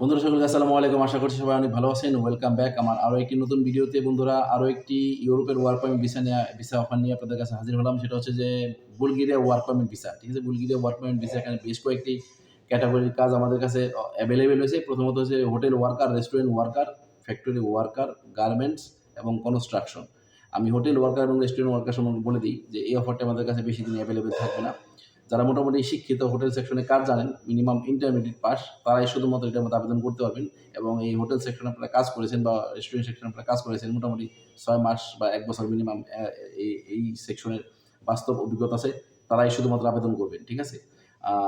বন্ধুরা সকলকে আসসালামু আলাইকুম। আশা করছি সবাই অনেক ভালো আছেন। ওয়েলকাম ব্যাক আমার আরও একটি নতুন ভিডিওতে। বন্ধুরা, আরও একটি ইউরোপের ওয়ার্ক পারমিট ভিসা নিয়ে ভিসা অফার নিয়ে আপনাদের কাছে হাজির হলাম। সেটা হচ্ছে যে বুলগেরিয়া ওয়ার্ক পারমিট ভিসা ঠিক আছে? বুলগেরিয়া ওয়ার্ক পারমিট ভিসা এখানে বেশ কয়েকটি ক্যাটাগরির কাজ আমাদের কাছে অ্যাভেলেবেল হয়েছে প্রথমত হচ্ছে hotel worker restaurant worker factory worker garments এবং কনস্ট্রাকশন আমি হোটেল ওয়ার্কার এবং রেস্টুরেন্ট ওয়ার্কার সম্বন্ধে বলে দিই যে, এই অফারটা আমাদের কাছে বেশি দিন অ্যাভেলেবেল থাকবে না। যারা মোটামুটি শিক্ষিত হোটেল সেকশনে কাজ জানেন, মিনিমাম ইন্টারমিডিয়েট পাস, তারাই শুধুমাত্র এটার মধ্যে আবেদন করতে পারবেন এবং এই হোটেল সেকশনে আপনারা কাজ করেছেন বা রেস্টুরেন্ট সেকশনে আপনারা কাজ করেছেন মোটামুটি ছয় মাস বা এক বছর মিনিমাম এই এই সেকশনের বাস্তব অভিজ্ঞতা আছে, তারাই শুধুমাত্র আবেদন করবেন, ঠিক আছে?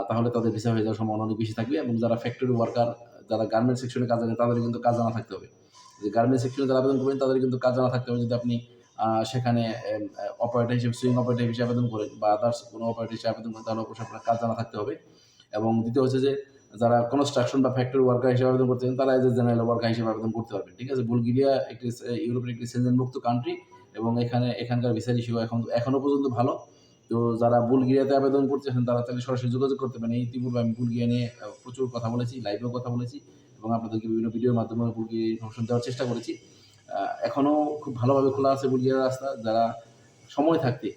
তাহলে তাদের ভিসা হয়ে যাওয়ার সম্ভাবনা অনেক বেশি থাকবে এবং যারা ফ্যাক্টরি ওয়ার্কার যারা গার্মেন্ট সেকশনে কাজ জানেন তাদের কিন্তু কাজ জানা থাকতে হবে। যে গার্মেন্ট সেকশনে যারা আবেদন করবেন তাদের কিন্তু কাজ জানা থাকতে হবে যদি আপনি সেখানে অপারেটর হিসেবে সুইং অপারেটর হিসেবে আবেদন করেন বা আদার্স কোনো অপারেটর হিসেবে আবেদন করেন তাহলে অবশ্যই আপনার কাজ জানা থাকতে হবে। এবং দ্বিতীয় হচ্ছে যে, যারা কনস্ট্রাকশন বা ফ্যাক্টরি ওয়ার্কার হিসেবে আবেদন করতেছেন তারা এজ এ জেনারেল ওয়ার্কার হিসেবে আবেদন করতে পারবেন, ঠিক আছে? বুলগেরিয়া একটি ইউরোপের একটি সেনজেন মুক্ত কান্ট্রি এবং এখানে, এখানকার ভিসার ইস্যু এখন এখনও পর্যন্ত ভালো। তো যারা বুলগেরিয়াতে আবেদন করতেছেন তারা তাহলে সরাসরি যোগাযোগ করতে পারেন। ইতিপূর্বে আমি বুলগেরিয়া নিয়ে প্রচুর কথা বলেছি লাইভেও কথা বলেছি এবং আপনাদেরকে বিভিন্ন ভিডিওর মাধ্যমে বুলগেরিয়া ইনফরমেশন দেওয়ার চেষ্টা করেছি। এখনও খুব ভালোভাবে খোলা আছে বুলগেরিয়ার রাস্তা। যারা সময় থাকতে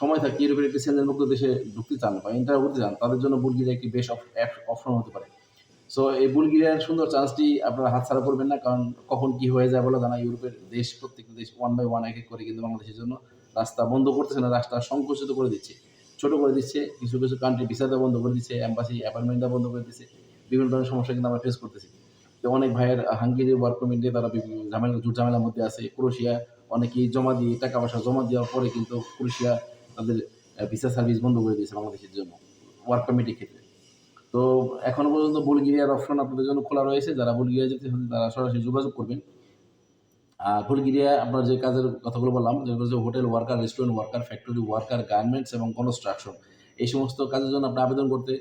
সময় থাকতে ইউরোপের একটি সেন্টার মুক্ত দেশে ঢুকতে চান বা এন্টার করতে চান, তাদের জন্য বুলগেরিয়া একটি বেশ অপশন হতে পারে। সো এই বুলগেরিয়ার সুন্দর চান্সটি আপনারা হাতছাড়া করবেন না, কারণ কখন কি হয়ে যায় বলে জানা ইউরোপের দেশ, প্রত্যেকটা দেশ ওয়ান বাই ওয়ান এক এক করে কিন্তু বাংলাদেশের জন্য রাস্তা বন্ধ করতেছে না, রাস্তা সংকুচিত করে দিচ্ছে, ছোট করে দিচ্ছে, কিছু কিছু কান্ট্রি ভিসা দেওয়া বন্ধ করে দিচ্ছে অ্যাম্বাসি অ্যাপার্টমেন্ট দেওয়া বন্ধ করে দিচ্ছে, বিভিন্ন ধরনের সমস্যা কিন্তু আমরা ফেস করতেছি। তো অনেক ভাইয়ের হাঙ্গেরি ওয়ার্ক পারমিট তারা বিভিন্ন ঝামেলা ঝামেলার মধ্যে আছে। ক্রোশিয়া, অনেকেই জমা দিয়ে, টাকা পয়সা জমা দেওয়ার পরে কিন্তু ক্রোশিয়া তাদের ভিসা সার্ভিস বন্ধ করে দিয়েছে বাংলাদেশের জন্য ওয়ার্ক পারমিটের ক্ষেত্রে। তো এখনও পর্যন্ত বুলগেরিয়ার অপশন আপনাদের জন্য খোলা রয়েছে। যারা বুলগেরিয়া যেতে তারা সরাসরি যোগাযোগ করবেন। আর বুলগেরিয়া, আপনার যে কাজের কথাগুলো বললাম হচ্ছে hotel worker restaurant worker factory worker garments এবং কনস্ট্রাকশন এই সমস্ত কাজের জন্য আপনি আবেদন করতে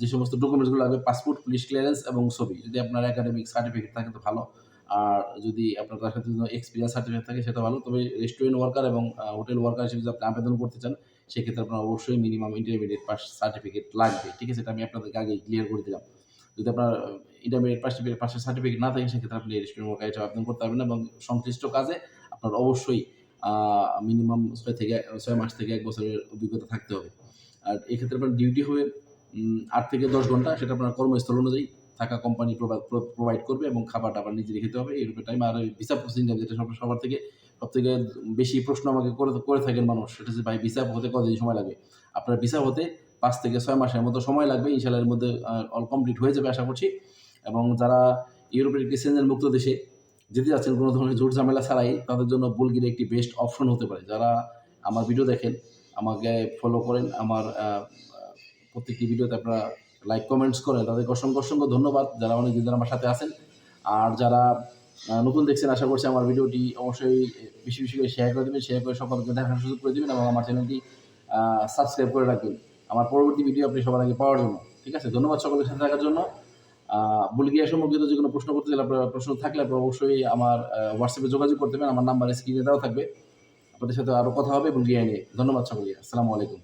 যে সমস্ত ডকুমেন্টসগুলো লাগবে পাসপোর্ট পুলিশ ক্লিয়ারেন্স এবং ছবি। যদি আপনার একাডেমিক সার্টিফিকেট থাকে তো ভালো। আর যদি আপনার তার সাথে এক্সপিরিয়েন্স সার্টিফিকেট থাকে সেটা ভালো। তবে রেস্টুরেন্ট ওয়ার্কার এবং হোটেল ওয়ার্কার হিসেবে যদি আপনি আবেদন করতে চান, সেক্ষেত্রে আপনার অবশ্যই মিনিমাম ইন্টারমিডিয়েট পাস সার্টিফিকেট লাগবে। ঠিক আছে? এটা আমি আপনাদেরকে আগে ক্লিয়ার করে দিলাম। যদি আপনার ইন্টারমিডিয়েট পাস পাশের সার্টিফিকেট না থাকে, সেক্ষেত্রে আপনি রেস্টুরেন্ট ওয়ার্কার হিসেবে আবেদন করতে পারবেন এবং সংশ্লিষ্ট কাজে আপনার অবশ্যই মিনিমাম ছয় থেকে, ছয় মাস থেকে এক বছরের অভিজ্ঞতা থাকতে হবে। আর এক্ষেত্রে আপনার ডিউটি হবে আট থেকে দশ ঘণ্টা সেটা আপনার কর্মস্থল অনুযায়ী থাকা কোম্পানি প্রোভাইড করবে এবং খাবারটা আবার নিজে খেতে হবে এইরূপে টাইম আর ভিসা প্রসেসিং টাইম যেটা সব- সবার থেকে সব থেকে বেশি প্রশ্ন আমাকে করে করে থাকেন মানুষ, সেটা হচ্ছে, ভাই ভিসা হতে কতদিন সময় লাগবে আপনার ভিসা হতে পাঁচ থেকে ছয় মাসের মতো সময় লাগবে ইনশাল্লাহ এর মধ্যে অল কমপ্লিট হয়ে যাবে, আশা করছি। এবং যারা ইউরোপের একটি সেঞ্জেন মুক্ত দেশে যেতে যাচ্ছেন, কোনো ধরনের জোর ঝামেলা ছাড়াই, তাদের জন্য বুলগেরিয়া একটি বেস্ট অপশন হতে পারে। যারা আমার ভিডিও দেখেন, আমাকে ফলো করেন, আমার প্রত্যেকটি ভিডিওতে আপনারা লাইক কমেন্টস করেন। তাদেরকে অসংখ্য অসংখ্য ধন্যবাদ যারা অনেক দিন আমার সাথে আছেন। আর যারা নতুন দেখছেন আশা করছি আমার ভিডিওটি অবশ্যই বেশি বেশি করে শেয়ার করে দেবেন শেয়ার করে সকলকে দেখার সুযোগ করে দেবেন এবং আমার চ্যানেলটি সাবস্ক্রাইব করে রাখবেন। আমার পরবর্তী ভিডিও আপনি সবার আগে পাওয়ার জন্য। ঠিক আছে? ধন্যবাদ সকলের সাথে থাকার জন্য। আহ, বুলগেরিয়া সম্পর্কিত যে কোনো প্রশ্ন করতে চাইলে আপনার প্রশ্ন থাকলে আপনারা অবশ্যই আমার হোয়াটসঅ্যাপে যোগাযোগ করতে পারেন। আমার নাম্বার স্ক্রিনে দেওয়া থাকবে। আপনাদের সাথে আরও কথা হবে বুলগেরিয়া নিয়ে। ধন্যবাদ সকলকে। আসসালামু আলাইকুম।